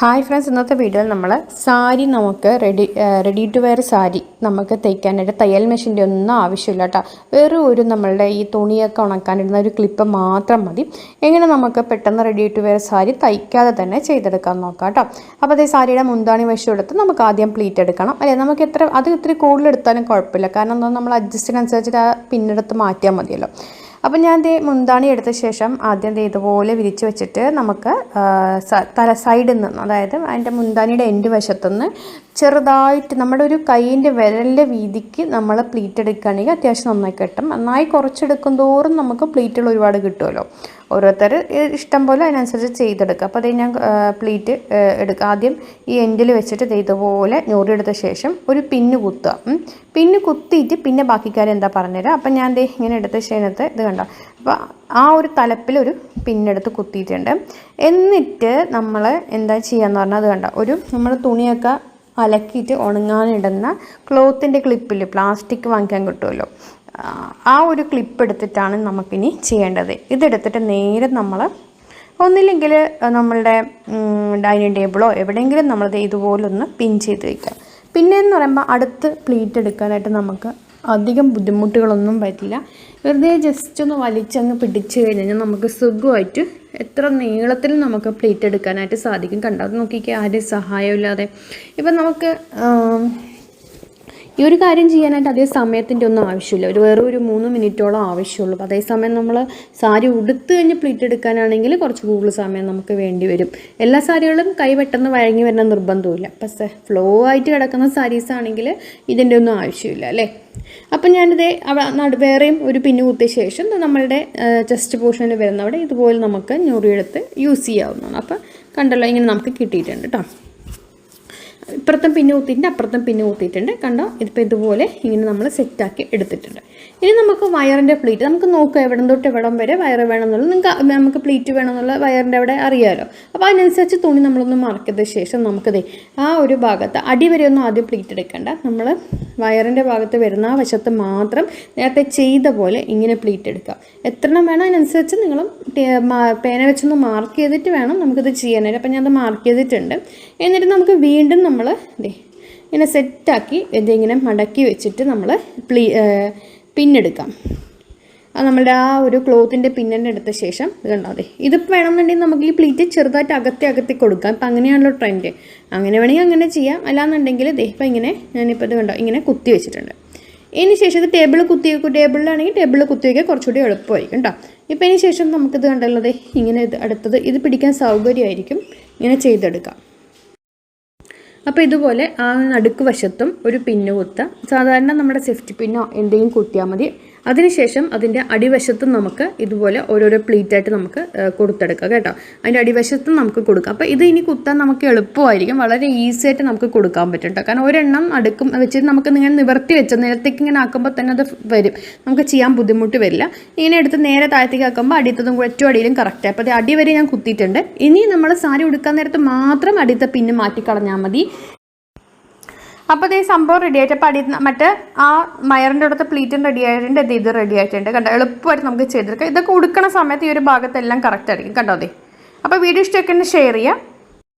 Hi friends ഇന്നത്തെ വീഡിയോയിൽ നമ്മൾ സാരി നമുക്ക് ready ready to wear sari നമുക്ക് തയ്ക്കാനായിട്ട് തയ്യൽ മെഷീന്റെ ഒന്നും ആവശ്യമില്ല കേട്ടോ വെറും ഒരു നമ്മളുടെ ഈ തുണിയൊക്കെ ഉണക്കാനിടുന്ന ഒരു ക്ലിപ്പ് മാത്രം മതി. എങ്ങനെ നമുക്ക് പെട്ടെന്ന് റെഡി ടു വെയർ സാരി തയ്ക്കാതെ തന്നെ ചെയ്തെടുക്കാൻ നോക്കാം കേട്ടോ അപ്പോൾ അതേ സാരിയുടെ മുന്താണി വശം എടുത്ത് നമുക്ക് ആദ്യം പ്ലീറ്റ് എടുക്കണം. അല്ലേ? നമുക്ക് എത്ര അത് ഇത്തിരി കൂടുതൽ എടുത്താലും കുഴപ്പമില്ല. കാരണം എന്താ നമ്മൾ അഡ്ജസ്റ്റിനനുസരിച്ചിട്ട് ആ പിന്നെടുത്ത് മാറ്റിയാൽ മതിയല്ലോ. അപ്പം ഞാൻ ദേ മുന്താണി എടുത്ത ശേഷം ആദ്യം ദേ ഇതുപോലെ വിരിച്ച് വെച്ചിട്ട് നമുക്ക് തല സൈഡിൽ നിന്ന് അതായത് അതിന്റെ മുന്താണിയുടെ എൻഡ് വശത്തുനിന്ന് ചെറുതായിട്ട് നമ്മുടെ ഒരു കൈയിന്റെ വിരലിന്റെ വീതിക്ക് നമ്മൾ പ്ലീറ്റ് എടുക്കുകയാണെങ്കിൽ അത്യാവശ്യം നന്നായി കിട്ടും. നന്നായി കുറച്ചെടുക്കും തോറും നമുക്ക് പ്ലീറ്റുകൾ ഒരുപാട് കിട്ടുമല്ലോ. ഓരോരുത്തർ ഇഷ്ടം പോലെ അതിനനുസരിച്ച് ചെയ്തെടുക്കുക. അപ്പോൾ അത് ഞാൻ പ്ലീറ്റ് എടുക്കുക ആദ്യം ഈ എൻഡിൽ വെച്ചിട്ട് ഇതുപോലെ ഞൊറിയെടുത്ത ശേഷം ഒരു പിന്ന് കുത്തുക. പിന്ന് കുത്തിയിട്ട് പിന്നെ ബാക്കി കാര്യം എന്താ പറഞ്ഞുതരാം? അപ്പം ഞാൻ ദേ ഇങ്ങനെ എടുത്ത ശേനത്ത് ഇത് കണ്ടോ? അപ്പോൾ ആ ഒരു തലപ്പിൽ ഒരു പിന്നെടുത്ത് കുത്തിയിട്ടുണ്ട്. എന്നിട്ട് നമ്മൾ എന്താ ചെയ്യാന്ന് പറഞ്ഞാൽ അത് കണ്ടോ? ഒരു നമ്മൾ തുണിയൊക്കെ അലക്കിയിട്ട് ഉണങ്ങാനിടുന്ന ക്ലോത്തിന്റെ ക്ലിപ്പിൽ പ്ലാസ്റ്റിക് വാങ്ങിക്കാൻ കിട്ടുമല്ലോ. ആ, ഒരു ക്ലിപ്പ് എടുത്തിട്ടാണ് നമുക്കിനി ചെയ്യേണ്ടത്. ഇതെടുത്തിട്ട് നേരെ നമ്മൾ ഒന്നില്ലെങ്കിൽ നമ്മളുടെ ഡൈനിങ് ടേബിളോ എവിടെയെങ്കിലും നമ്മൾ ദേ ഇതുപോലൊന്ന് പിൻ ചെയ്ത് വയ്ക്കാം പിന്നെ എന്ന് പറയുമ്പോൾ അടുത്ത് പ്ലീറ്റ് എടുക്കാനായിട്ട് നമുക്ക് അധികം ബുദ്ധിമുട്ടുകളൊന്നും പറ്റില്ല. വെറുതെ ജസ്റ്റ് ഒന്ന് വലിച്ചങ്ങ് പിടിച്ചു കഴിഞ്ഞാൽ നമുക്ക് സുഖമായിട്ട് എത്ര നീളത്തിൽ നമുക്ക് പ്ലേറ്റ് എടുക്കാനായിട്ട് സാധിക്കും. കണ്ടോ? നോക്കിക്കേ ആരും സഹായമില്ലാതെ. ഇപ്പം നമുക്ക് ഈ ഒരു കാര്യം ചെയ്യാനായിട്ട് അതേ സമയത്തിന്റെ ഒന്നും ആവശ്യമില്ല. ഒരു വേറെ ഒരു മൂന്ന് മിനിറ്റോളം ആവശ്യമുള്ളൂ. അതേസമയം നമ്മൾ സാരി ഉടുത്ത് കഴിഞ്ഞ് പ്ലീറ്റ് എടുക്കാനാണെങ്കിൽ കുറച്ച് കൂടുതൽ സമയം നമുക്ക് വേണ്ടി വരും. എല്ലാ സാരികളും കൈ പെട്ടെന്ന് വഴങ്ങി വരുന്ന നിർബന്ധമില്ല പക്ഷേ ഫ്ലോ ആയിട്ട് കിടക്കുന്ന സാരീസ് ആണെങ്കിൽ ഇതിന്റെ ഒന്നും ആവശ്യമില്ല അല്ലേ? അപ്പം ഞാനിത് നടു വേറെയും ഒരു പിന്നു കുത്തിയ ശേഷം നമ്മളുടെ ചെസ്റ്റ് പോർഷനിൽ വരുന്നവിടെ ഇതുപോലെ നമുക്ക് ഞൊറിയെടുത്ത് യൂസ് ചെയ്യാവുന്നതാണ്. അപ്പം കണ്ടല്ലോ ഇങ്ങനെ നമുക്ക് കിട്ടിയിട്ടുണ്ട് കേട്ടോ ഇപ്പുറത്തും പിന്നെ ഊത്തിയിട്ടുണ്ട് അപ്പുറത്തും പിന്നെ ഊത്തിയിട്ടുണ്ട്. കണ്ടോ? ഇതിപ്പോൾ ഇതുപോലെ ഇങ്ങനെ നമ്മൾ സെറ്റാക്കി എടുത്തിട്ടുണ്ട്. ഇനി നമുക്ക് വയറിന്റെ പ്ലീറ്റ് നമുക്ക് നോക്കുക എവിടെ തൊട്ട് എവിടം വരെ വയറ് വേണമെന്നുള്ളത്. നിങ്ങൾക്ക് നമുക്ക് പ്ലീറ്റ് വേണമെന്നുള്ള വയറിന്റെ അവിടെ അറിയാമല്ലോ അപ്പോൾ അതിനനുസരിച്ച് തുണി നമ്മളൊന്ന് മറക്കിയത് ശേഷം നമുക്കതേ ആ ഒരു ഭാഗത്ത് അടി വരെ ഒന്നും ആദ്യം പ്ലീറ്റ് എടുക്കേണ്ട. നമ്മൾ വയറിന്റെ ഭാഗത്ത് വരുന്ന ആ വശത്ത് മാത്രം നേരത്തെ ചെയ്ത പോലെ ഇങ്ങനെ പ്ലീറ്റ് എടുക്കാം എത്ര വേണം അതിനനുസരിച്ച് നിങ്ങൾ പേന വെച്ചൊന്ന് മാർക്ക് ചെയ്തിട്ട് വേണം നമുക്കിത് ചെയ്യാനായിട്ട്. അപ്പം ഞാനത് മാർക്ക് ചെയ്തിട്ടുണ്ട്. എന്നിട്ട് നമുക്ക് വീണ്ടും നമ്മൾ ദേ ഇങ്ങനെ സെറ്റാക്കി ഇതിങ്ങനെ മടക്കി വെച്ചിട്ട് നമ്മൾ പ്ലീ പിന്നെടുക്കാം. അത് നമ്മളുടെ ആ ഒരു ക്ലോത്തിന്റെ പിന്നെ എടുത്ത ശേഷം ഇത് കണ്ടോ? അതെ ഇതിപ്പോൾ വേണമെന്നുണ്ടെങ്കിൽ നമുക്ക് ഈ പ്ലീറ്റ് ചെറുതായിട്ട് അകത്തി അകത്തി കൊടുക്കാം. ഇപ്പം അങ്ങനെയാണല്ലോ ട്രെൻഡ്. അങ്ങനെ വേണമെങ്കിൽ അങ്ങനെ ചെയ്യാം. അല്ലാന്നുണ്ടെങ്കിൽ ദേ ഇപ്പം ഇങ്ങനെ ഞാനിപ്പോൾ ഇത് കണ്ടോ ഇങ്ങനെ കുത്തി വെച്ചിട്ടുണ്ട്. ഇതിന് ശേഷം ഇത് ടേബിൾ കുത്തി ടേബിളിലാണെങ്കിൽ ടേബിൾ കുത്തി വയ്ക്കാൻ കുറച്ചുകൂടി എളുപ്പമായിരിക്കും കേട്ടോ ഇപ്പം ഇതിന് ശേഷം നമുക്കിത് കണ്ടല്ലോ ഇങ്ങനെ ഇത് അടുത്തത് ഇത് പിടിക്കാൻ സൗകര്യമായിരിക്കും. ഇങ്ങനെ ചെയ്തെടുക്കാം. അപ്പോൾ ഇതുപോലെ ആ നടുക്ക് വശത്തും ഒരു പിന്ന് കുത്താം സാധാരണ നമ്മുടെ സെഫ്റ്റി പിന്നോ എന്തെങ്കിലും കുത്തിയാൽ മതി. അതിനുശേഷം അതിന്റെ അടിവശത്തും നമുക്ക് ഇതുപോലെ ഓരോരോ പ്ലീറ്റായിട്ട് നമുക്ക് കൊടുത്തെടുക്കാം കേട്ടോ. അതിന്റെ അടിവശത്തും നമുക്ക് കൊടുക്കാം. അപ്പോൾ ഇത് ഇനി കുത്താൻ നമുക്ക് എളുപ്പമായിരിക്കും. വളരെ ഈസി ആയിട്ട് നമുക്ക് കൊടുക്കാൻ പറ്റും കേട്ടോ കാരണം ഒരെണ്ണം അടുക്കും വെച്ചിട്ട് നമുക്ക് ഇങ്ങനെ നിവർത്തി വെച്ച നിലത്തേക്ക് ഇങ്ങനെ ആക്കുമ്പോൾ തന്നെ അത് വരും. നമുക്ക് ചെയ്യാൻ ബുദ്ധിമുട്ട് വരില്ല. ഇങ്ങനെ എടുത്ത് നേരെ താഴത്തേക്ക് ആക്കുമ്പോൾ അടിയത്തതും ഏറ്റവും അടിയിലും കറക്റ്റ് അപ്പോൾ അത് അടി വരെ ഞാൻ കുത്തിയിട്ടുണ്ട്. ഇനി നമ്മൾ സാരി ഉടുക്കാൻ നേരത്ത് മാത്രം അടിയത്തെ പിന്നെ മാറ്റിക്കളഞ്ഞാൽ മതി. അപ്പോൾ ഈ സംഭവം റെഡി ആയിട്ട്. അടി മറ്റേ ആ മയറിന്റെ അടുത്ത് പ്ലീറ്റും റെഡി ആയിട്ടുണ്ട്. ഇത് റെഡി ആയിട്ടുണ്ട്. കണ്ടോ? എളുപ്പമായിട്ട് നമുക്ക് ചെയ്തെടുക്കാം. ഇതൊക്കെ ഉടുക്കണ സമയത്ത് ഈ ഒരു ഭാഗത്തെല്ലാം കറക്റ്റ് ആയിരിക്കും. കണ്ടോ അതെ അപ്പോൾ വീഡിയോ ഇഷ്ടമൊക്കെ ഷെയർ ചെയ്യുക